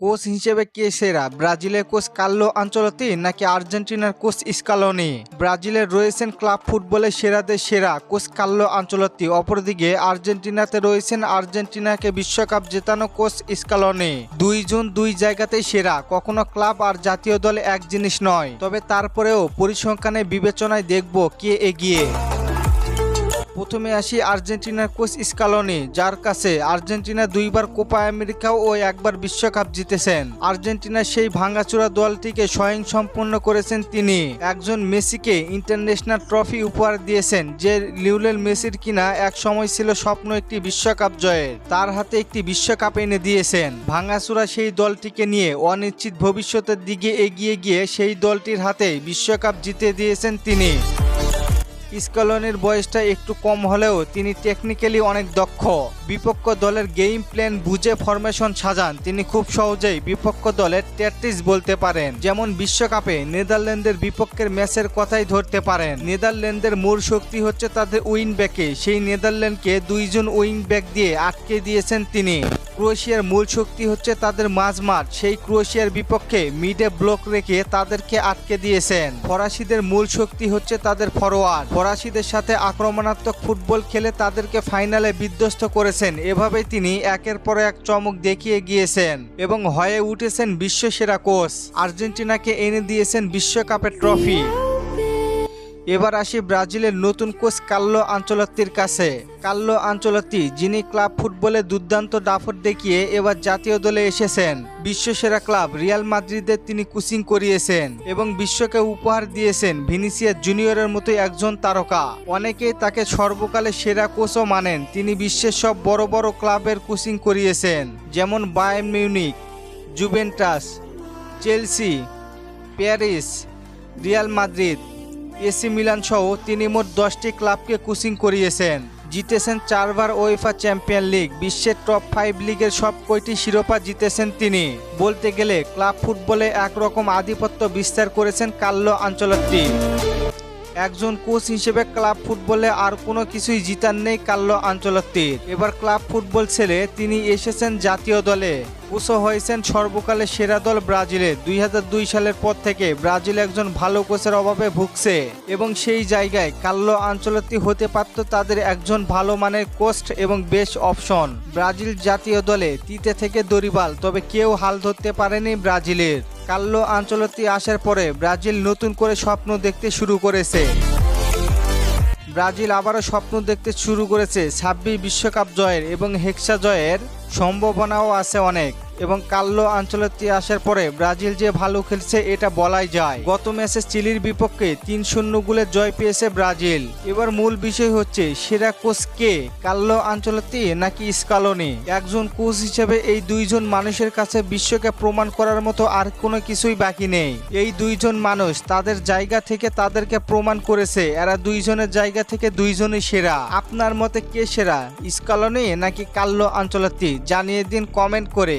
Coach হিসেবে কে সেরা? ব্রাজিলের কোচ কার্লো আঞ্চলতি নাকি আর্জেন্টিনার কোচ স্কালোনি? ব্রাজিলের রয়েছেন ক্লাব ফুটবলের সেরাদের সেরা কোচ কার্লো আঞ্চলতি অপরদিকে আর্জেন্টিনাতে রয়েছেন আর্জেন্টিনাকে বিশ্বকাপ জেতানো কোচ স্কালোনি। দুইজন দুই জায়গাতেই সেরা। কখনো ক্লাব আর জাতীয় দলে এক জিনিস নয়। তবে তারপরেও পরিসংখ্যানে বিবেচনায় দেখব কে এগিয়ে। প্রথমে আসি আর্জেন্টিনার কোচ স্কালোনি, যার কাছে আর্জেন্টিনা দুইবার কোপা আমেরিকা ও একবার বিশ্বকাপ জিতেছেন। আর্জেন্টিনার সেই ভাঙাচোরা দলটিকে স্বয়ং সম্পূর্ণ করেছেন তিনি। একজন মেসিকে ইন্টারন্যাশনাল ট্রফি উপহার দিয়েছেন, যে লিওনেল মেসির কিনা এক সময় ছিল স্বপ্ন একটি বিশ্বকাপ জয়ের। তার হাতে একটি বিশ্বকাপ এনে দিয়েছেন। ভাঙাচোরা সেই দলটিকে নিয়ে অনিশ্চিত ভবিষ্যতের দিকে এগিয়ে গিয়ে সেই দলটির হাতে বিশ্বকাপ জিতে দিয়েছেন তিনি। স্কলনের বয়সটা একটু কম হলেও তিনি টেকনিক্যালি অনেক দক্ষ। বিপক্ষ দলের গেম প্ল্যান বুঝে ফরমেশন সাজান। তিনি খুব সহজেই বিপক্ষ দলের ট্যাকটিক্স বলতে পারেন। যেমন বিশ্বকাপে নেদারল্যান্ডের বিপক্ষের ম্যাচের কথাই ধরতে পারেন। নেদারল্যান্ডের মূল শক্তি হচ্ছে তাদের উইন ব্যাকে সেই নেদারল্যান্ডকে দুইজন উইং ব্যাক দিয়ে আটকে দিয়েছেন তিনি। ক্রোয়েশিয়ার মূল শক্তি হচ্ছে তাদের মাঝমাঠ। সেই ক্রোয়েশিয়ার বিপক্ষে মিডে ব্লক রেখে তাদেরকে আটকে দিয়েছেন। ফরাসিদের মূল শক্তি হচ্ছে তাদের ফরোয়ার্ড। ফরাসিদের সাথে আক্রমণাত্মক ফুটবল খেলে তাদেরকে ফাইনালে বিধ্বস্ত করেছেন। এভাবেই তিনি একের পর এক চমক দেখিয়ে গিয়েছেন এবং হয়ে উঠেছেন বিশ্বসেরা কোচ। আর্জেন্টিনাকে এনে দিয়েছেন বিশ্বকাপের ট্রফি। এবার আসি ব্রাজিলের নতুন কোচ কাল্লো আঞ্চলত্তির কাছে। কাল্লো আঞ্চলত্তি, যিনি ক্লাব ফুটবলে দুর্দান্ত দাফট দেখিয়ে এবার জাতীয় দলে এসেছেন। বিশ্বসেরা ক্লাব রিয়াল মাদ্রিদের তিনি কোচিং করিয়েছেন এবং বিশ্বকে উপহার দিয়েছেন ভিনিসিয়া জুনিয়রের মতো একজন তারকা। অনেকেই তাকে সর্বকালে সেরা কোচও মানেন। তিনি বিশ্বের সব বড় বড় ক্লাবের কোচিং করিয়েছেন, যেমন Bayern Munich Juventus, Chelsea, Paris, Real Madrid AC Milan সহ তিনি মোট দশটি ক্লাবকে কোচিং করিয়েছেন। জিতেছেন চারবার ওয়েফা চ্যাম্পিয়ন লিগ, বিশ্বের টপ ফাইভ লিগের সব কয়টি শিরোপা জিতেছেন তিনি। বলতে গেলে, ক্লাব ফুটবলে একরকম আধিপত্য বিস্তার করেছেন কাল্লো আঞ্চলত্তি। একজন কোচ হিসেবে ক্লাব ফুটবলে আর কোনো কিছুই জিতার নেই কাল্লো আঞ্চলত্তির। এবার ক্লাব ফুটবল ছেড়ে তিনি এসেছেন জাতীয় দলে। কোচও হয়েছেন সর্বকালের সেরা দল ব্রাজিলের। দুই সালের পর থেকে ব্রাজিল একজন ভালো কোচের অভাবে ভুগছে এবং সেই জায়গায় কাল্লো আঞ্চলতি হতে পারত তাদের একজন ভালো মানের কোস্ট এবং বেশ অপশন। ব্রাজিল জাতীয় দলে তিতে থেকে দরিবাল তবে কেউ হাল ধরতে পারেনি ব্রাজিলের। কাল্লো আঞ্চলতি আসার পরে ব্রাজিল নতুন করে স্বপ্ন দেখতে শুরু করেছে। ব্রাজিল আবারও স্বপ্ন দেখতে শুরু করেছে ছাব্বিশ বিশ্বকাপ জয়ের এবং হেক্সা জয়ের সম্ভাবনাও আছে অনেক। এবং কাল্লো আঞ্চলতি আসার পরে ব্রাজিল যে ভালো খেলছে, এটা বলাই যায়। গত ম্যাচে চিলির বিপক্ষে তিন শূন্য গোলের জয় পেয়েছে ব্রাজিল। এবার মূল বিষয় হচ্ছে, সেরা কোচ কে? কাল্লো আঞ্চলতি নাকি স্কালোনি? একজন কোচ হিসেবে এই দুইজন মানুষের কাছে বিশ্বকে প্রমাণ করার মতো আর কোনো কিছুই বাকি নেই। এই দুইজন মানুষ তাদের জায়গা থেকে তাদেরকে প্রমাণ করেছে, এরা দুইজনের জায়গা থেকে দুইজনই সেরা। আপনার মতে কে সেরা, স্কালোনি নাকি কাল্লো আঞ্চলতি জানিয়ে দিন কমেন্ট করে।